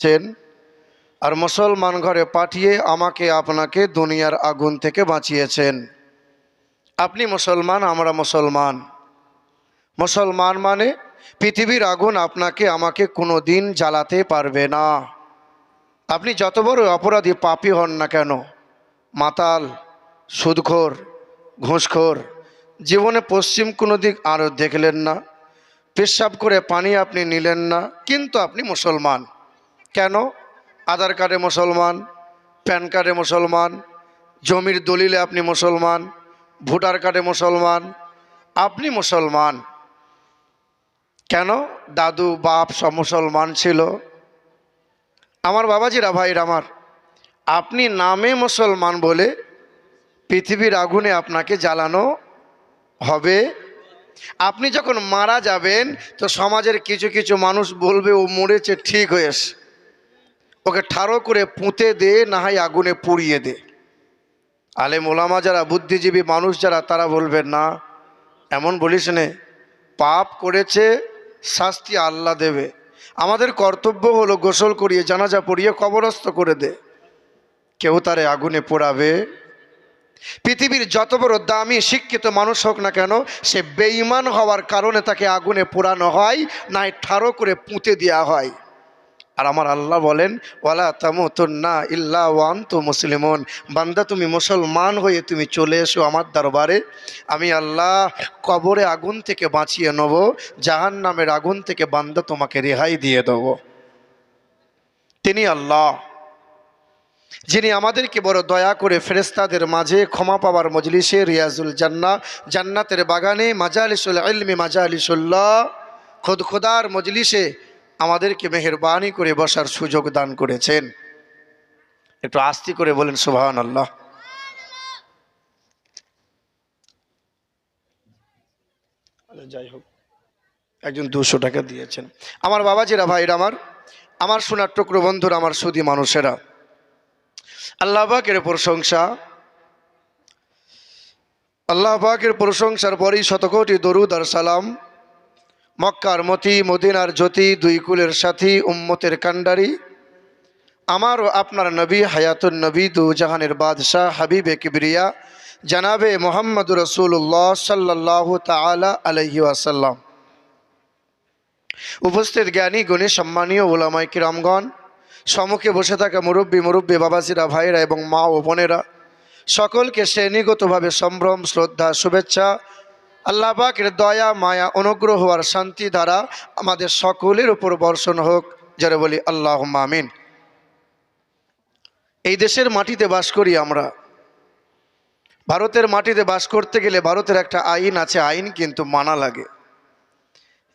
Chain আর মুসলমান ঘরে পাঠিয়ে আমাকে আপনাকে দুনিয়ার আগুন থেকে বাঁচিয়েছেন। আপনি মুসলমান, আমরা মুসলমান। মুসলমান মানে পৃথিবীর আগুন আপনাকে, আমাকে কোনো দিন জ্বালাতে পারবে না। আপনি যত বড় অপরাধী পাপী হন না কেন, মাতাল, সুদখোর, ঘুষখোর, জীবনে পশ্চিম কোনো দিক আরও দেখলেন না, পেশাব করে পানি আপনি নিলেন না, কিন্তু আপনি মুসলমান। কেন? আধার কার্ডে মুসলমান, প্যান কার্ডে মুসলমান, জমির দলিলে আপনি মুসলমান, ভোটার কার্ডে মুসলমান, আপনি মুসলমান। কেন? দাদু, বাপ সব মুসলমান ছিল। আমার বাবাজিরা, ভাইর আমার, আপনি নামে মুসলমান বলে পৃথিবীর আগুনে আপনাকে জ্বালানো হবে। আপনি যখন মারা যাবেন, তো সমাজের কিছু কিছু মানুষ বলবে, ও মরেছে, ঠিক হয়েছে। ওকে ঠাড়ো করে পুঁতে দে, না হয় আগুনে পুড়িয়ে দে। আলে মোলামা যারা, বুদ্ধিজীবী মানুষ যারা, তারা বলবেন না। এমন বলিস নে, পাপ করেছে, শাস্তি আল্লাহ দেবে। আমাদের কর্তব্য হলো গোসল করিয়ে, জানাজা পড়িয়ে, কবরস্থ করে দে। কেউ তারে আগুনে পোড়াবে? পৃথিবীর যত বড় দামি, শিক্ষিত মানুষ হোক না কেন, সে বেঈমান হওয়ার কারণে তাকে আগুনে পোড়ানো হয় নাই ঠাড়ো করে পুঁতে দেওয়া হয়। আর আমার আল্লাহ বলেন, ওয়ালা তামুতুন্না ইল্লা ওয়ান তো মুসলিমন। বান্দা, তুমি মুসলমান হয়ে তুমি চলে এসো আমার দরবারে। আমি আল্লাহ কবরে আগুন থেকে বাঁচিয়ে নেব জাহান নামের আগুন থেকে বান্দা তোমাকে রেহাই দিয়ে দেব। তিনি আল্লাহ, যিনি আমাদেরকে বড় দয়া করে ফেরেস্তাদের মাঝে ক্ষমা পাওয়ার মজলিসে রিয়াজুল জান্না জান্নাতের বাগানে মাজালিসুল মাজা আলিসুল্লাহ খোদ খোদার মজলিসে আমাদেরকে মেহরবানি করে বসার সুযোগ দান করেছেন। একটু আস্তি করে বলেন সুবাহান আল্লাহ আচ্ছা, যাই হোক। একজন দুশো টাকা দিয়েছেন। আমার বাবাজিরা ভাইরা আমার আমার সোনার টুকরো বন্ধুরা আমার সুদী মানুষেরা আল্লাহ পাকের প্রশংসা আল্লাহ পাকের প্রশংসার পরই শতকোটি দরুদ আর সালাম মক্কার মতি, মদিনার জ্যোতি, দুই কুলের সাথী, উম্মতের কান্ডারি আমার ও আপনার নবী হায়াতুন নবী দু জাহানের বাদশাহ হাবিবে কিবরিয়া, জানাবে মোহাম্মদ রসুল্লাহ সাল্লাহ তালা আলহি আসাল্লাম উপস্থিত জ্ঞানী, গুণী, সম্মানীয় ওলামাই কিরামগণ, সম্মুখে বসে থাকা মুরব্বী মুরব্বী বাবাজিরা ভাইরা এবং মা ও বোনেরা, সকলকে শ্রেণীগতভাবে সম্ভ্রম, শ্রদ্ধা, শুভেচ্ছা আল্লাহ পাকের দয়া, মায়া, অনুগ্রহ আর শান্তি দ্বারা আমাদের সকলের উপর বর্ষণ হোক। যারা বলি আল্লাহ মামিন এই দেশের মাটিতে বাস করি আমরা। ভারতের মাটিতে বাস করতে গেলে ভারতের একটা আইন আছে, আইন কিন্তু মানা লাগে।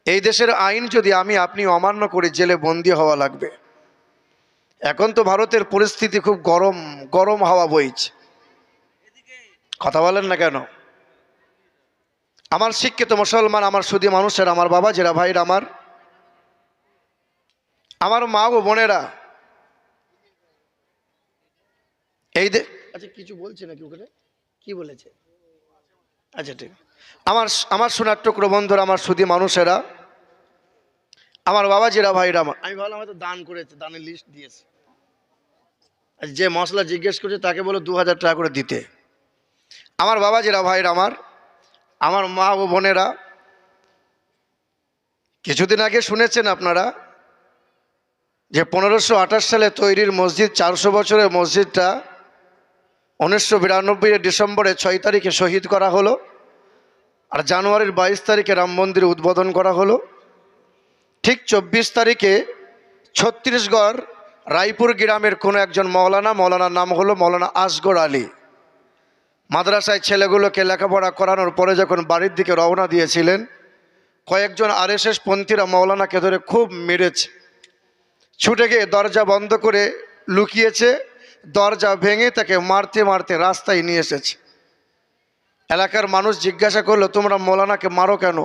এই দেশের আইন যদি আমি, আপনি অমান্য করে জেলে বন্দি হওয়া লাগবে। এখন তো ভারতের পরিস্থিতি খুব গরম গরম হাওয়া বইছে। কথা বলেন না কেন? আমার শিক্ষিত মুসলমান আমার সুদী মানুষের আমার বাবা যেরা ভাইরা আমার আমার মা ও বোনেরা। এই দে আচ্ছা কিছু বলছে নাকি ওখানে? কি বলেছে? আচ্ছা ঠিক আমার আমার সোনার টুকরো বন্ধুরা আমার সুদী মানুষেরা আমার বাবা যেরা ভাইরা আমার আমি ভাবলাম হয়তো দান করেছে দানের লিস্ট দিয়েছে। আর যে মশলা জিজ্ঞেস করছে তাকে বলো দু হাজার টাকা করে দিতে। আমার বাবা যেরা ভাইরা আমার আমার মা ও বোনেরা, কিছুদিন আগে শুনেছেন আপনারা যে পনেরোশো সালে তৈরির মসজিদ, চারশো বছরের মসজিদটা উনিশশো বিরানব্বই ডিসেম্বরে ছয় তারিখে শহীদ করা হলো আর জানুয়ারির বাইশ তারিখে রাম মন্দির উদ্বোধন করা হলো। ঠিক চব্বিশ তারিখে ছত্তিশগড় রায়পুর গ্রামের কোনো একজন মৌলানা, মৌলানার নাম হলো মৌলানা আসগর আলী। মাদ্রাসায় ছেলেগুলোকে লেখাপড়া করানোর পরে যখন বাড়ির দিকে রওনা দিয়েছিলেন, কয়েকজন আরএসএস পন্থীরা মৌলানাকে ধরে খুব মেরেছে। ছুটে গিয়ে দরজা বন্ধ করে লুকিয়েছে, দরজা ভেঙে তাকে মারতে মারতে রাস্তায় নিয়ে এসেছে। এলাকার মানুষ জিজ্ঞাসা করল, তোমরা মৌলানাকে মারো কেন?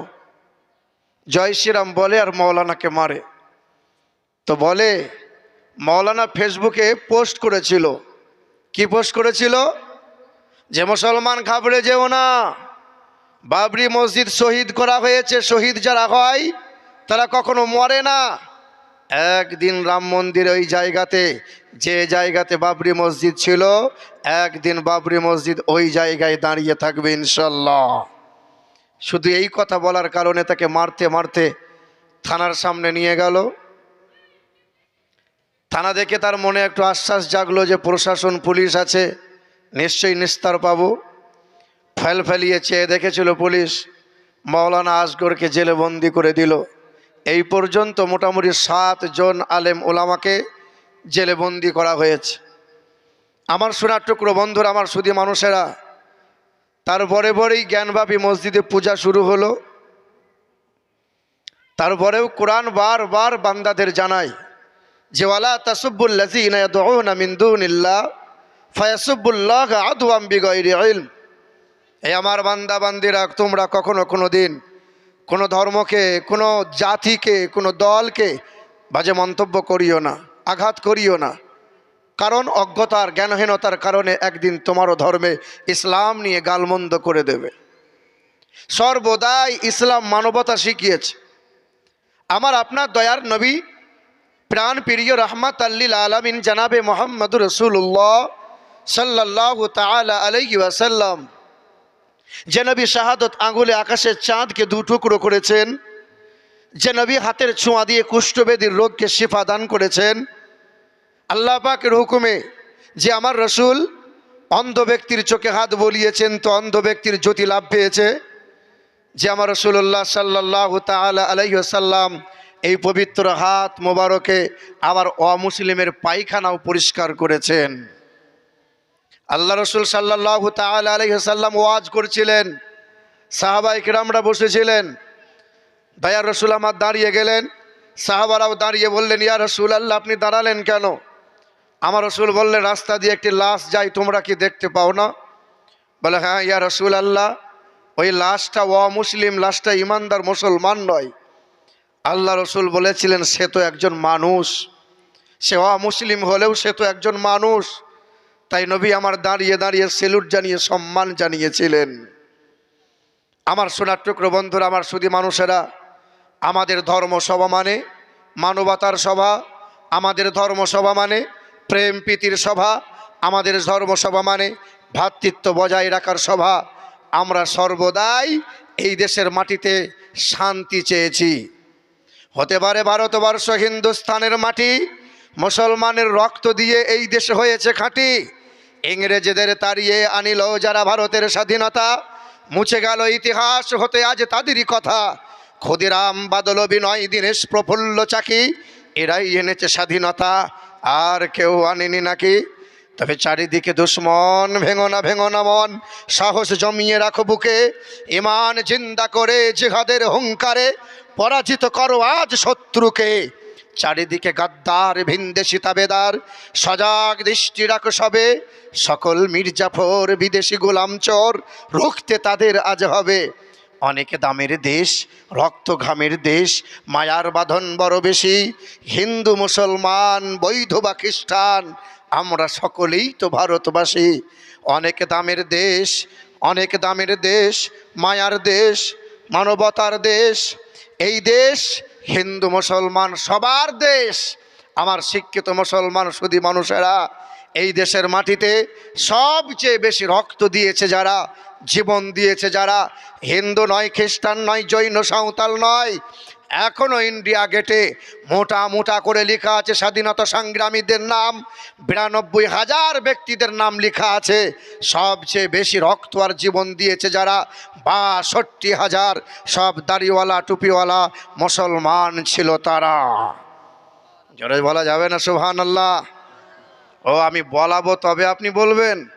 জয় শ্রীরাম বলে, আর মৌলানাকে মারে। তো বলে মৌলানা ফেসবুকে পোস্ট করেছিল। কি পোস্ট করেছিল? যে মুসলমান ঘাবড়ে যেও না। বাবরি মসজিদ শহীদ করা হয়েছে, শহীদ যারা হয়, তারা কখনো মরে না। একদিন রাম মন্দির ওই জায়গাতে, যে জায়গাতে বাবরি মসজিদ ছিল, একদিন বাবরি মসজিদ ওই জায়গায় দাঁড়িয়ে থাকবে ইনশাল্লাহ। শুধু এই কথা বলার কারণে তাকে মারতে মারতে থানার সামনে নিয়ে গেল। থানা দেখে তার মনে একটু আশ্বাস জাগলো যে প্রশাসন, পুলিশ আছে। নিশ্চয়ই নিস্তার পাবো। ফেল ফেলিয়ে চেয়ে দেখেছিল পুলিশ। মৌলানা আসগরকে জেলে বন্দি করে দিল। এই পর্যন্ত মোটামুটি সাত জন আলেম ওলামাকে জেলে বন্দি করা হয়েছে। আমার সোনার টুকরো বন্ধুরা, আমার সুদী মানুষেরা তারপরে পরেই জ্ঞানবাপী মসজিদে পূজা শুরু হলো। তারপরেও কোরআন বারবার বান্দাদের জানায় যে, ওয়ালা তাসুবুল্লাযীনা ইয়াদউনা মিন দুনিল্লাহ। ফায়াসুবুল্লাহ আদওয়াম বিগাইরি ইলম। এই আমার বান্দা বান্দিরা, তোমরা কখনো কোনো দিন কোনো ধর্মকে, কোনো জাতিকে, কোনো দলকে বাজে মন্তব্য করিও না, আঘাত করিও না। কারণ অজ্ঞতার, জ্ঞানহীনতার কারণে একদিন তোমারও ধর্মে ইসলাম নিয়ে গালমন্দ করে দেবে। সর্বদাই ইসলাম মানবতা শিখিয়েছে। আমার আপনার দয়ার নবী প্রাণ প্রিয় রহমাত আল্লিল আলমিন জানাবে মোহাম্মদুর রসুল্লাহ সাল্লাহ তালা আলাইহি ওয়াসাল্লাম, যে নবী শাহাদত আঙুলে আকাশের চাঁদকে দু টুকরো করেছেন, যে নবী হাতের ছোঁয়া দিয়ে কুষ্ঠবেদীর রোগকে শিফা দান করেছেন, আল্লাহ পাকের হুকুমে যে আমার রসুল অন্ধ ব্যক্তির চোখে হাত বলিয়েছেন, তো অন্ধ ব্যক্তির জ্যোতি লাভ পেয়েছে, যে আমার রসুল্লাহ সাল্লাহ তালা আলাইসাল্লাম এই পবিত্র হাত মোবারকে আবার অমুসলিমের পায়খানাও পরিষ্কার করেছেন। আল্লাহ রসুল সাল্লাহ তালা আলাইসাল্লাম ওয়াজ করছিলেন। সাহাবাই কিরামরা বসেছিলেন। দয়ার রসুল আমার দাঁড়িয়ে গেলেন। সাহাবারাও দাঁড়িয়ে বললেন, ইয়া রসুল আল্লাহ আপনি দাঁড়ালেন কেন? আমার রসুল বললেন, রাস্তা দিয়ে একটি লাশ যাই, তোমরা কি দেখতে পাও না? বলে হ্যাঁ ইয়া রসুল আল্লাহ ওই লাশটা অমুসলিম, লাশটা ইমানদার মুসলমান নয়। আল্লাহ রসুল বলেছিলেন, সে তো একজন মানুষ। সে অমুসলিম হলেও সে তো একজন মানুষ। তাই নবী আমার দাঁড়িয়ে দাঁড়িয়ে সেলুট জানিয়ে, সম্মান জানিয়েছিলেন। আমার সোনার টুকরো বন্ধুরা, আমার সুদী মানুষেরা, আমাদের ধর্ম সভা মানে মানবতার সভা, আমাদের ধর্ম সভা মানে প্রেম প্রীতির সভা, আমাদের ধর্ম সভা মানে ভ্রাতৃত্ব বজায় রাখার সভা। আমরা সর্বদাই এই দেশের মাটিতে শান্তি চেয়েছি। হতে পারে ভারতবর্ষ হিন্দুস্থানের মাটি, মুসলমানের রক্ত দিয়ে এই দেশে হয়েছে খাঁটি। ইংরেজদের তাড়িয়ে আনিল যারা ভারতের স্বাধীনতা। মুছে গেল ইতিহাস, হতে আজ তাদেরই কথা। ক্ষুদিরাম বাদল বিনয় দীনেশ প্রফুল্ল চাকি, এরাই এনেছে স্বাধীনতা, আর কেউ আনেনি নাকি? তবে চারিদিকে দুশ্মন, ভেঙো না ভেঙো না মন, সাহস জমিয়ে রাখো বুকে। ইমান জিন্দা করে জিহাদের হুঙ্কারে, পরাজিত করো আজ শত্রুকে। চারিদিকে গাদ্দার, ভিনদেশি তাবেদার, সজাগ দৃষ্টি রাখো সবে। সকল মির্জাফর বিদেশি গোলাম চোর রুখতে তাদের আজ হবে। অনেক দামের দেশ রক্ত ঘামের দেশ, মায়ার বাঁধন বড় বেশি। হিন্দু, মুসলমান, বৈধ বা খ্রিস্টান, আমরা সকলেই তো ভারতবাসী। অনেক দামের দেশ, অনেক দামের দেশ, মায়ার দেশ, মানবতার দেশ। এই দেশ হিন্দু মুসলমান সবার দেশ, আমার শিক্ষিত মুসলমান শুধু মানুষেরা এই দেশের মাটিতে সবচেয়ে বেশি রক্ত দিয়েছে যারা, জীবন দিয়েছে যারা। হিন্দু নয়, খ্রিস্টান নয়, জৈন, সাঁওতাল নয় এখনও ইন্ডিয়া গেটে মোটা মোটা করে লেখা আছে স্বাধীনতা সংগ্রামীদের নাম। বিরানব্বই হাজার ব্যক্তিদের নাম লেখা আছে। সবচেয়ে বেশি রক্ত আর জীবন দিয়েছে যারা। বাষট্টি হাজার সব দাড়িওয়ালা, টুপিওয়ালা মুসলমান ছিল তারা। জোরে বলা যাবে না সুহান আল্লাহ ও, আমি বলাবো, তবে আপনি বলবেন,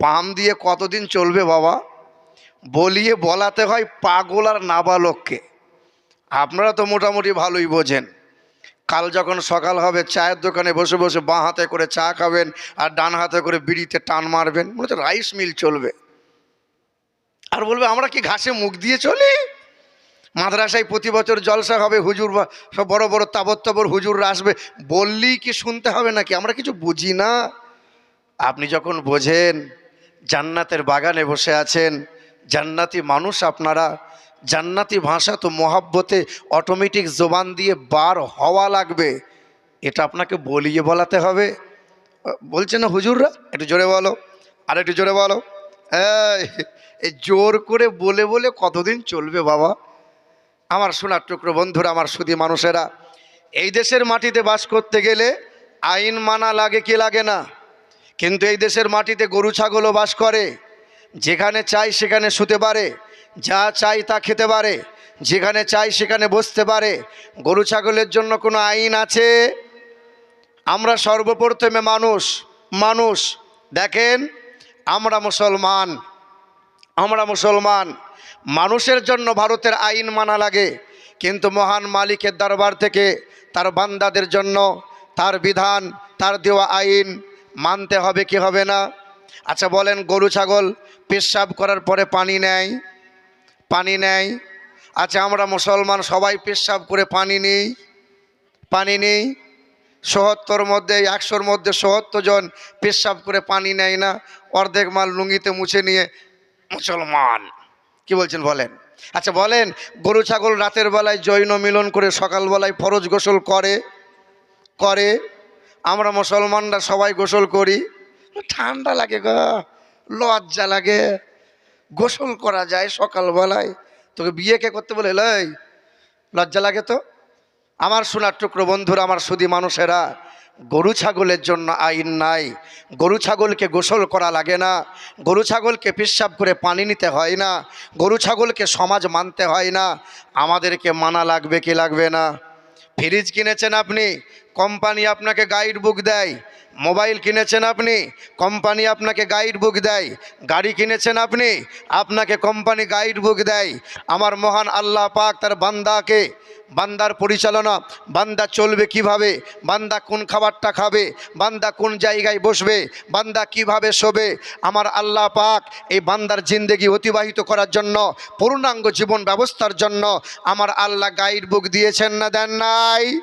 পাম দিয়ে কতদিন চলবে বাবা? বলিয়ে বলাতে হয় পাগল আর নাবালককে। আপনারা তো মোটামুটি ভালোই বোঝেন। কাল যখন সকাল হবে, চায়ের দোকানে বসে বসে বাঁ হাতে করে চা খাবেন আর ডান হাতে করে বিড়িতে টান মারবেন, মনে হচ্ছে রাইস মিল চলবে। আর বলবে, আমরা কি ঘাসে মুখ দিয়ে চলি? মাদ্রাসায় প্রতি বছর জলসা হবে, হুজুর সব বড় বড় তাবর তাবর হুজুররা আসবে। বললেই কি শুনতে হবে নাকি? আমরা কিছু বুঝি না। আপনি যখন বোঝেন, জান্নাতের বাগানে বসে আছেন, জান্নাতি মানুষ আপনারা জান্নাতি ভাষা তো মহাব্বতে অটোমেটিক জোবান দিয়ে বার হওয়া লাগবে। এটা আপনাকে বলিয়ে বলাতে হবে। বলছে না হুজুররা? একটু জোরে বলো। আর একটু জোরে বলো। এই, জোর করে বলে বলে কতদিন চলবে বাবা? আমার সোনার টুকরো বন্ধুরা আমার সুদী মানুষেরা এই দেশের মাটিতে বাস করতে গেলে আইন মানা লাগে কি লাগে না? কিন্তু এই দেশের মাটিতে গরু ছাগলও বাস করে। যেখানে চাই সেখানে শুতে পারে। যা চাই তা খেতে পারে, যেখানে চাই সেখানে বসতে পারে। গরু ছাগলের জন্য কোনো আইন আছে? আমরা সর্বপ্রথমে মানুষ মানুষ। দেখেন, আমরা মুসলমান আমরা মুসলমান। মানুষের জন্য ভারতের আইন মানা লাগে, কিন্তু মহান মালিকের দরবার থেকে তার বান্দাদের জন্য তার বিধান, তার দেওয়া আইন মানতে হবে কি হবে না? আচ্ছা বলেন, গরু, ছাগল পেশাব করার পরে পানি নেয়? পানি নেয় আচ্ছা আমরা মুসলমান সবাই পেশাব করে পানি নেই। পানি নেই। সহত্তর মধ্যে, একশোর মধ্যে সহত্তর জন পেশাব করে পানি নেয় না। অর্ধেক মাল লুঙ্গিতে মুছে নিয়ে মুসলমান। কি বলছেন, বলেন? আচ্ছা বলেন, গরু, ছাগল রাতের বেলায় জৈন মিলন করে সকালবেলায় ফরজ গোসল করে? করে। আমরা মুসলমানরা সবাই গোসল করি। ঠান্ডা লাগে গো, লজ্জা লাগে। গোসল করা যায় সকালবেলায়। তোকে বিয়ে কে করতে বলে, লাই, লজ্জা লাগে তো? আমার সোনার টুকরো বন্ধুরা, আমার সুদী মানুষেরা, গরু ছাগলের জন্য আইন নাই। গরু ছাগলকে গোসল করা লাগে না। গরু ছাগলকে পেশাব করে পানি নিতে হয় না। গরু ছাগলকে সমাজ মানতে হয় না। আমাদেরকে মানা লাগবে কি লাগবে না? ফ্রিজ কিনেছেন আপনি? কোম্পানি আপনাকে গাইড বুক দেয়। মোবাইল কিনেছেন আপনি? কোম্পানি আপনাকে গাইড বুক দেয়। গাড়ি কিনেছেন আপনি? আপনাকে কোম্পানি গাইড বুক দেয়। আমার মহান আল্লাহ পাক তার বান্দাকে, বান্দার পরিচালনা, বান্দা চলবে কীভাবে, বান্দা কোন খাবারটা খাবে, বান্দা কোন জায়গায় বসবে, বান্দা কীভাবে শোবে, আমার আল্লাহ পাক এই বান্দার জিন্দেগি অতিবাহিত করার জন্য, পূর্ণাঙ্গ জীবন ব্যবস্থার জন্য আমার আল্লাহ গাইড বুক দিয়েছেন না দেন নাই?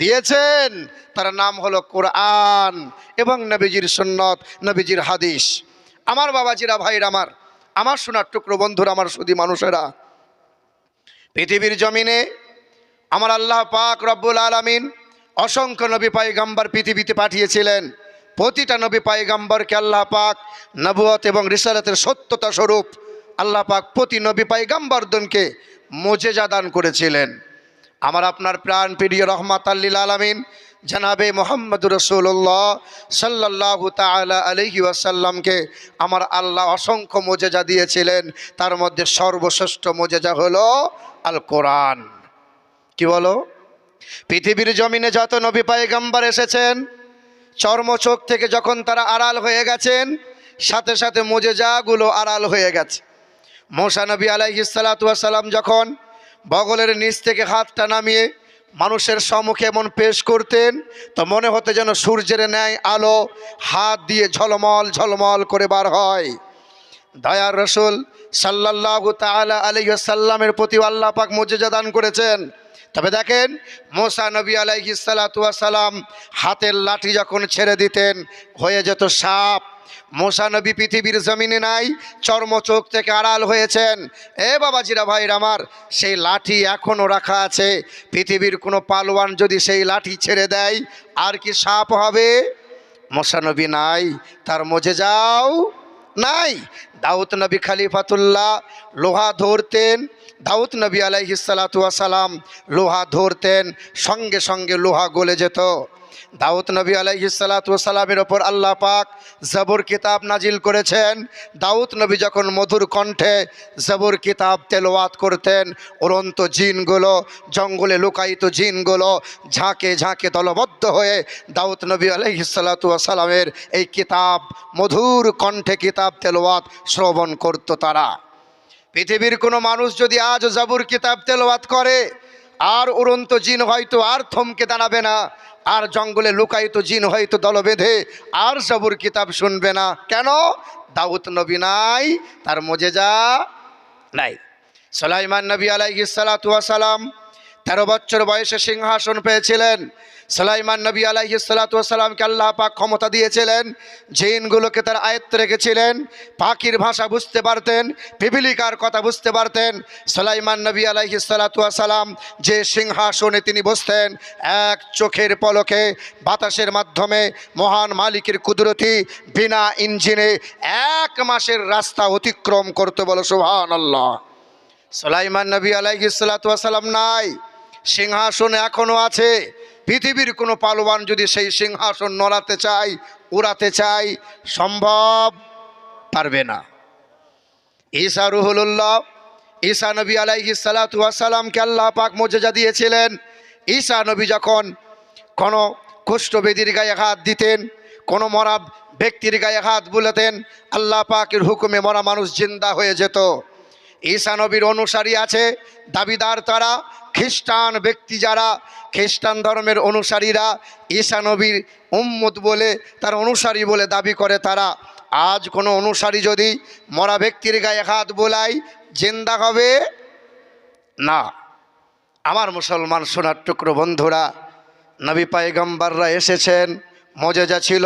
দিয়েছেন, তার নাম হলো কোরআন এবং নবীজির সুন্নত, নবীজির হাদিস। আমার বাবাজিরা ভাইর আমার আমার সোনার টুকরো বন্ধুরা, আমার সুদী মানুষেরা, পৃথিবীর জমিনে আমার আল্লাহ পাক রব্বুল আলামিন অসংখ্য নবী পাইগাম্বার পৃথিবীতে পাঠিয়েছিলেন। প্রতিটা নবী পাইগাম্বরকে আল্লাহ পাক নবুয়ত এবং রিসালাতের সত্যতা স্বরূপ আল্লাহ পাক প্রতি নবী পাইগাম্বরদনকে মোজেজা দান করেছিলেন। আমার আপনার প্রাণ প্রিয় রহমাত আল্লিল আলমিন, জানাবে মোহাম্মদ রসুল্লাহ সাল্লাহ তালা আলহি ওয়াসাল্লামকে আমার আল্লাহ অসংখ্য মোজেজা দিয়েছিলেন। তার মধ্যে সর্বশ্রেষ্ঠ মোজেজা হলো আল কোরআন কি বলো? পৃথিবীর জমিনে যত নবী পায়গাম্বার এসেছেন চর্মচোখ থেকে যখন তারা আড়াল হয়ে গেছেন, সাথে সাথে মোজেজাগুলো আড়াল হয়ে গেছে। মোসা নবী আলাইহিসালাম যখন বগলের নিচ থেকে হাতটা নামিয়ে মানুষের সম্মুখে এমন পেশ করতেন, তো মনে হতে যেন সূর্যের ন্যায় আলো হাত দিয়ে ঝলমল ঝলমল করে বার হয়। দয়ার রসুল সাল্লাহ তালা আলহিসাল্লামের প্রতি আল্লাহ পাক মর্যাদা দান করেছেন। তবে দেখেন, মোসা নবী আলাইহি সালাম হাতের লাঠি যখন ছেড়ে দিতেন, হয়ে যেত সাপ। মোসা নবী পৃথিবীর জমিনে নাই চর্ম চোখ থেকে আড়াল হয়েছেন। এ বাবাজিরা, ভাইর আমার, সেই লাঠি এখনও রাখা আছে। পৃথিবীর কোনো পালোয়ান যদি সেই লাঠি ছেড়ে দেয়, আর কি সাপ হবে? মশানবী নাই, তার মজে যাও নাই। দাউদ নবী খালিফাতুল্লাহ লোহা ধরতেন, দাউদ নবী আলাইহিসালাম লোহা ধরতেন, সঙ্গে সঙ্গে লোহা গলে যেত। দাউদ নবী আলাইহিসালামের ওপর আল্লাহ পাক জবর কিতাব নাজিল করেছেন। দাউদ নবী যখন মধুর কণ্ঠে জবর কিতাব তেলোয়াত করতেন, উড়ন্ত জিনগুলো, জঙ্গলে লুকায়িত জিনগুলো ঝাঁকে ঝাঁকে দলবদ্ধ হয়ে দাউদ নবী আলাইহিসালামের এই কিতাব, মধুর কণ্ঠে কিতাব তেলোয়াত শ্রবণ করত তারা। পৃথিবীর কোনো মানুষ যদি আজ জাবুর কিতাব তেলোয়াত করে, আর উড়ন্ত জিন হয়তো আর থমকে দাঁড়াবে না। আর জঙ্গলে লুকায়িত জিন হয়তো দল বেঁধে আর সবুর কিতাব শুনবে না। কেন? দাউদ নবী নাই, তার মজে যা নাই। সালাইমান নবী আলাইহিসালাম তেরো বছর বয়সে সিংহাসন পেয়েছিলেন। সালাইমান নবী আলাইহি সালাতামকে আল্লাহ পাক ক্ষমতা দিয়েছিলেন। জিনগুলোকে তার আয়ত্ত রেখেছিলেন। পাখির ভাষা বুঝতে পারতেন, পিপিলিকার কথা বুঝতে পারতেন। সালাইমান নবী আলাইহি সালাতাম যে সিংহাসনে তিনি বসতেন, এক চোখের পলকে বাতাসের মাধ্যমে মহান মালিকের কুদরতি বিনা ইঞ্জিনে এক মাসের রাস্তা অতিক্রম করতে বলো সুহান আল্লাহ সালাইমান নবী আলাইহি সালাতাম নাই। সিংহাসন এখনও আছে। পৃথিবীর কোনো পালোয়ান যদি সেই সিংহাসন নড়াতে চায়, উড়াতে চায়, সম্ভব পারবে না। ঈসা রুহুল্লাহ ঈসা নবী আলাইহি সালাতামকে আল্লাহ পাক মর্যাদা দিয়েছিলেন। ঈসা নবী যখন কোনো কুষ্ঠবেদীর গায়ে হাত দিতেন, কোনো মরা ব্যক্তির গায়ে হাত বুলাতেন, আল্লাহ পাকের হুকুমে মরা মানুষ জিন্দা হয়ে যেত। ঈসা নবীর অনুসারী আছে, দাবিদার তারা, খ্রিস্টান ব্যক্তি যারা, খ্রিস্টান ধর্মের অনুসারীরা, ঈসা নবীর উম্মত বলে, তার অনুসারী বলে দাবি করে তারা। আজ কোনো অনুসারী যদি মরা ব্যক্তির গায়ে হাত বোলায় জিন্দা হবে? না। আমার মুসলমান সোনার টুকরো বন্ধুরা, নবী পায়গম্বাররা এসেছেন, মজেজা ছিল।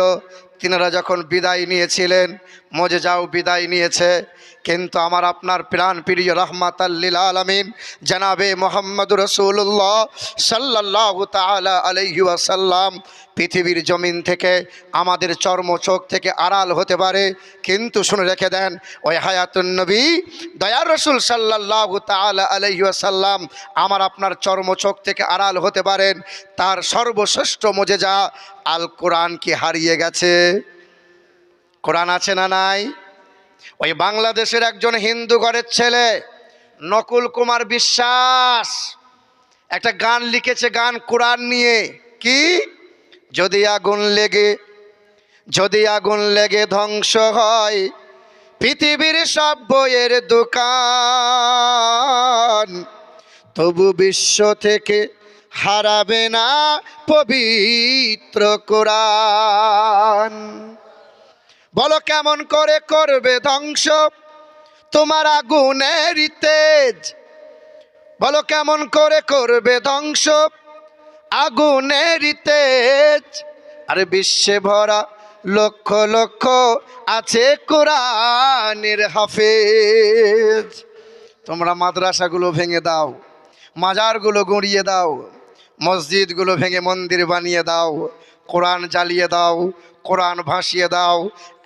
তিনারা যখন বিদায় নিয়েছিলেন, মজেজাও বিদায় নিয়েছে। কিন্তু আমার আপনার প্রাণ প্রিয় রহমাত আল্লিল আলমিন, জানাবে মোহাম্মদ রসুল্লাহ সাল্লাহ তালা পৃথিবীর জমিন থেকে, আমাদের চর্ম চোখ থেকে আড়াল হতে পারে, কিন্তু শুনে রেখে দেন, ওই হায়াতুন নবী, দয়ার রসুল সাল্লাহ তালা আলহি আসাল্লাম আমার আপনার চর্ম চোখ থেকে আড়াল হতে পারেন, তার সর্বশ্রেষ্ঠ মজেজা আল কোরআন কি হারিয়ে গেছে? কোরআন আছে না নাই? ওই বাংলাদেশের একজন হিন্দু ঘরের ছেলে, নকুল কুমার বিশ্বাস। একটা গান লিখেছে, গান কোরআন নিয়ে। কি? যদি আগুন লেগে, যদি আগুন লেগে ধ্বংস হয়, পৃথিবীর সব বইয়ের দোকান। তবু বিশ্ব থেকে হারাবে না পবিত্র কোরআন। বলো কেমন করে করবে ধ্বংস? তোমার আগুনের তেজ। বলো কেমন করে করবে ধ্বংস? আগুনের তেজ। আরে বিশ্বে ভরা লক্ষ লক্ষ আছে কোরআনের হাফেজ। তোমরা মাদ্রাসাগুলো ভেঙে দাও, মাজারগুলো গুঁড়িয়ে দাও, মসজিদগুলো ভেঙে মন্দির বানিয়ে দাও, কোরআন জ্বালিয়ে দাও, কোরআন ভাসিয়ে দাও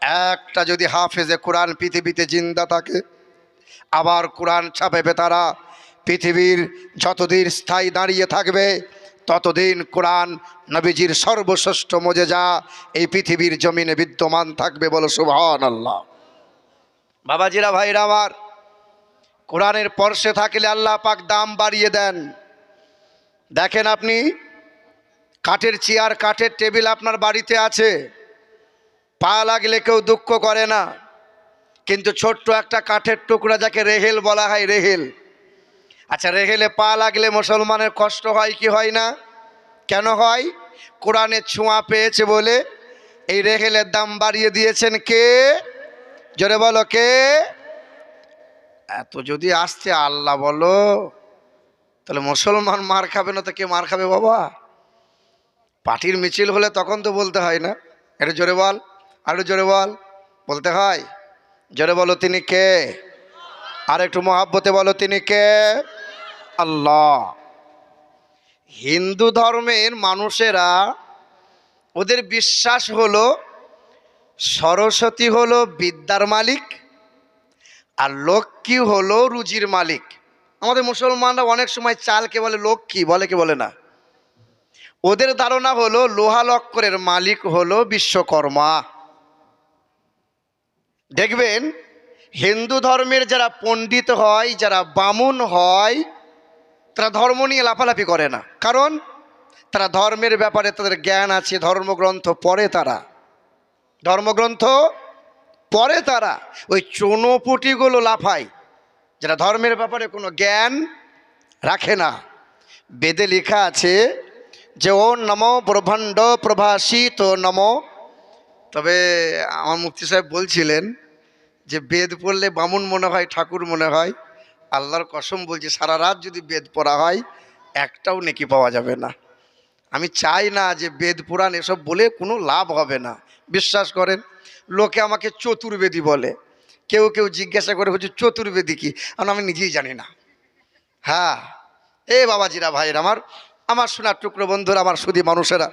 একটা যদি হাফেজে কোরআন পৃথিবীতে জিন্দা থাকে, আবার কোরআন ছাপেবে তারা, পৃথিবীর যতদিন স্থায়ী দাঁড়িয়ে থাকবে, ততদিন কোরআন নবীজির সর্বশ্রেষ্ঠ মজে যা এই পৃথিবীর জমিনে বিদ্যমান থাকবে বলো সুবহান আল্লাহ বাবাজিরা, ভাইরা আমার, কোরআনের পর্শে থাকলে আল্লাহ পাক দাম বাড়িয়ে দেন। দেখেন আপনি, কাঠের চেয়ার, কাঠের টেবিল আপনার বাড়িতে আছে। পা লাগলে কেউ দুঃখ করে না। কিন্তু ছোট্ট একটা কাঠের টুকরা যাকে রেহেল বলা হয়, রেহেল। আচ্ছা রেহেলে পা লাগলে মুসলমানের কষ্ট হয় কি হয় না? কেন হয়? কোরআনের ছোঁয়া পেয়েছে বলে। এই রেহেলের দাম বাড়িয়ে দিয়েছেন কে? জোরে বলো কে? এত যদি আসছে, আল্লাহ বলো। তাহলে মুসলমান মার খাবে না তো কে মার খাবে বাবা? পার্টির মিছিল হলে তখন তো বলতে হয় না। এটা জোরে বল। আরও জোরে বল, বলতে হয়? জোরে বলো তিনি কে? আর একটু মহাব্বতে বলো তিনি কে? আল্লাহ। হিন্দু ধর্মের মানুষেরা ওদের বিশ্বাস হলো সরস্বতী হলো বিদ্যার মালিক আর লক্ষ্মী হলো রুজির মালিক। আমাদের মুসলমানরা অনেক সময় চালকে বলে লক্ষ্মী, বলে কি বলে না? ওদের ধারণা হলো লোহা লক্করের মালিক হলো বিশ্বকর্মা। দেখবেন, হিন্দু ধর্মের যারা পণ্ডিত হয়, যারা বামুন হয়, তারা ধর্ম নিয়ে লাফালাফি করে না। কারণ, তারা ধর্মের ব্যাপারে তাদের জ্ঞান আছে, ধর্মগ্রন্থ পড়ে তারা। ধর্মগ্রন্থ পরে তারা। ওই চুনোপুটিগুলো লাফায়, যারা ধর্মের ব্যাপারে কোনো জ্ঞান রাখে না। বেদে লেখা আছে যে, ও নম ব্রহ্মাণ্ড প্রভাসিত নম। তবে আমার মুক্তি সাহেব বলছিলেন যে বেদ পড়লে বামুন মনে হয়, ঠাকুর মনে হয়, আল্লাহর কসম বলছে, সারা রাত যদি বেদ পড়া হয়, একটাও নেকি পাওয়া যাবে না। আমি চাই না যে বেদ পুরাণ এসব বলে কোনো লাভ হবে না। বিশ্বাস করেন, লোকে আমাকে চতুর্বেদী বলে। কেউ কেউ জিজ্ঞাসা করে হচ্ছে চতুর্বেদী কি? কারণ আমি নিজেই জানি না। হ্যাঁ এ বাবাজিরা, ভাইয়ের আমার আমার সোনার টুকরো বন্ধুরা, আমার সুদী মানুষেরা